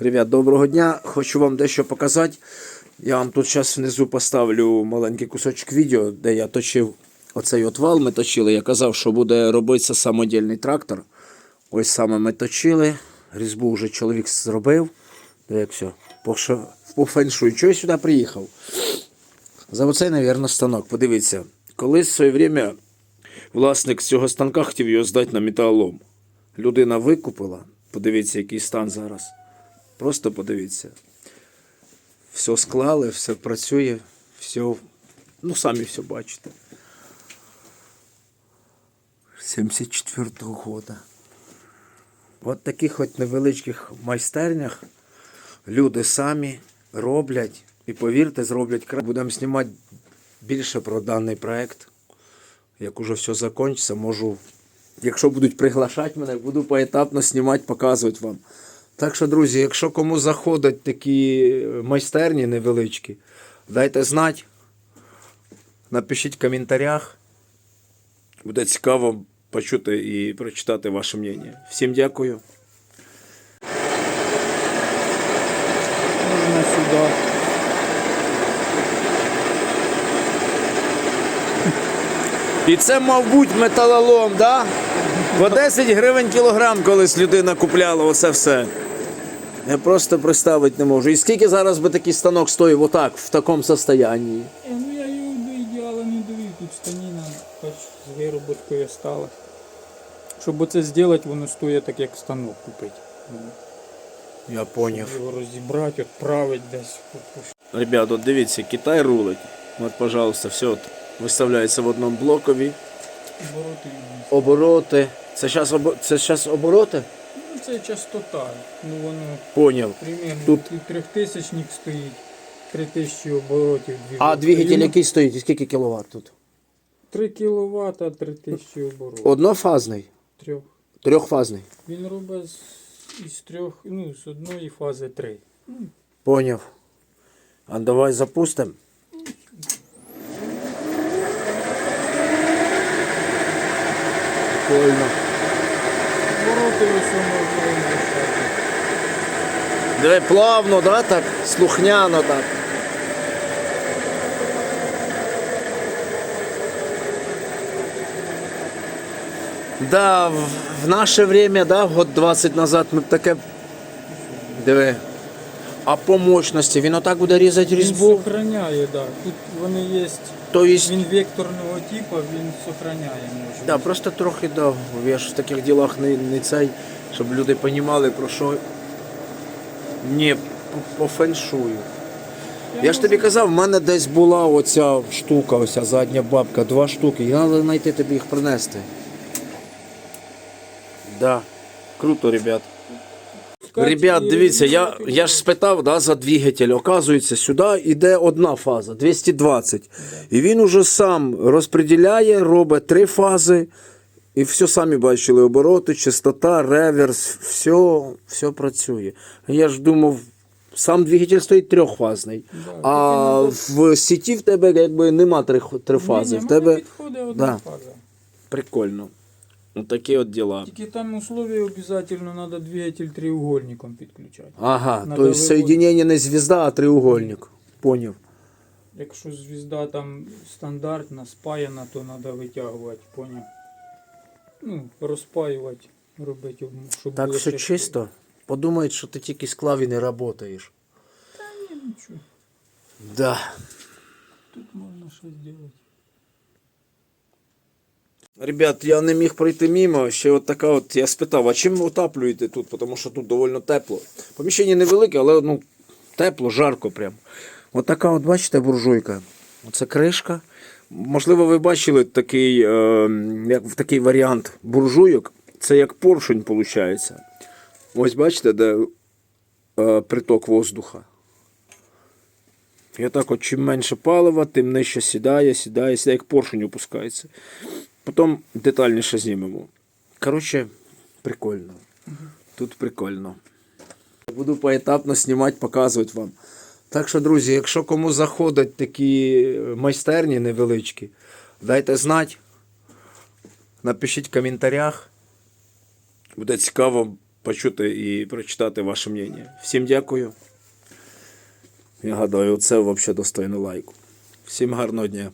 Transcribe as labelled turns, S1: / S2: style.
S1: Ребят, доброго дня. Хочу вам дещо показати. Я вам тут зараз внизу поставлю маленький кусочок відео, де я точив оцей от вал. Ми точили. Я казав, що буде робитися самодільний трактор. Ось саме ми точили. Різьбу вже чоловік зробив. Як все. По феншую. Чого я сюди приїхав? За оцей, мабуть, станок. Подивіться. Колись в своє время власник цього станка хотів його здати на металолом. Людина викупила. Подивіться, який стан зараз. Просто подивіться. Все склали, все працює, все, ну самі все бачите. 74-го года. От таких хоч невеличких майстернях люди самі роблять. І повірте, зроблять краще. Будемо знімати більше про даний проект. Як уже все закінчиться, можу, якщо будуть приглашати мене, буду поетапно знімати, показувати вам. Так що, друзі, якщо кому заходять такі майстерні невеличкі, дайте знати. Напишіть в коментарях. Буде цікаво почути і прочитати ваше мнення. Всім дякую.
S2: Можна сюди.
S1: І це, мабуть, металолом, да? По 10 гривень кілограм колись людина купляла оце все. Я просто представити не можу. І скільки зараз би такий станок стоїв отак, в такому состоянні?
S2: Е, Ну я його до ідеалу не довів, тут станіна хоч з вироботкою стала. Щоб оце зробити, воно стоїть так, як станок купити. Ну,
S1: Я поняв.
S2: Його розібрати, відправити десь.
S1: Ребят, от дивіться, Китай рулить. От, пожалуйста, все от виставляється в одному блокові.
S2: Обороти.
S1: Обороти. Це зараз це щас обороти?
S2: Це частота. Ну воно
S1: Поняв.
S2: примерно
S1: Тут-
S2: тут трьохтисячник стоїть, 3000 оборотів.
S1: А двигатель який стоїть? І скільки кіловат тут?
S2: 3 кВт, 3000 оборотів.
S1: Однофазний,
S2: Трьох.
S1: трьохфазний.
S2: Він робить з, із трьох, ну, з одної фази три.
S1: Поняв. А давай запустимо. Прикольно.
S2: Обороти ось можна вмішати.
S1: Диви, плавно, да, так? Слухняно так. Да, в, в наше время, да, год 20 назад ми б таке. Диви. А по мощності він отак буде різати різьбу.
S2: сохраняє, да. Тут вони є.
S1: То есть,
S2: Він векторного типу, він сохраняє мощність.
S1: да, просто трохи да, я ж в таких ділах не, не цей, щоб люди розуміли, про що. Ні, по, по феншую. Я ж тобі казав, в мене десь була оця штука, оця задня бабка, два штуки. І треба знайти тобі їх принести. Да. Круто, ребят. Ребят, дивіться, я, я ж спитав да, за двигатель. Оказується, сюди йде одна фаза 220. І він уже сам розподіляє, робить три фази. І все самі бачили обороти, частота, реверс, все, все працює. Я ж думав, сам двигатель стоїть трьохфазний.
S2: Да,
S1: А в сіті в тебе якби нема три, три фази. В тебе
S2: підходить одна
S1: Да.
S2: фаза.
S1: прикольно. Отакі от діла.
S2: Тільки там условия обов'язково треба двигатель треугольником підключати.
S1: Ага, то есть соединение не звезда, а треугольник. Поняв.
S2: Якщо звізда там стандартна, спаяна, то треба витягувати, поняв? Ну, розпаювати, робити, щоб
S1: Так
S2: було
S1: все
S2: ще-
S1: чисто. Подумають, що ти тільки з клаві не працюєш.
S2: Ні, нічого.
S1: Да.
S2: Тут можна щось зробити.
S1: Ребят, я не міг пройти мимо. Ще от така от. Я спитав, а чим ви отаплюєте тут? Тому що тут доволі тепло. Поміщення невелике, але ну, тепло, жарко прям. От така от, бачите, буржуйка. Оце кришка. Можливо, ви бачили такий, е, як, такий варіант буржуйок. Це як поршень, виходить. Ось бачите, де е, приток воздуха. І отак от, чим менше палива, тим нижче сідає, сідає, сідає, як поршень опускається. Потім детальніше знімемо. Коротше, прикольно. Тут прикольно. Буду поетапно знімати, показувати вам. Так що, друзі, якщо кому заходять такі майстерні невеличкі, дайте знати. Напишіть в коментарях. Буде цікаво почути і прочитати ваше мнення. Всім дякую. Я гадаю, це взагалі достойно лайку. Всім гарного дня.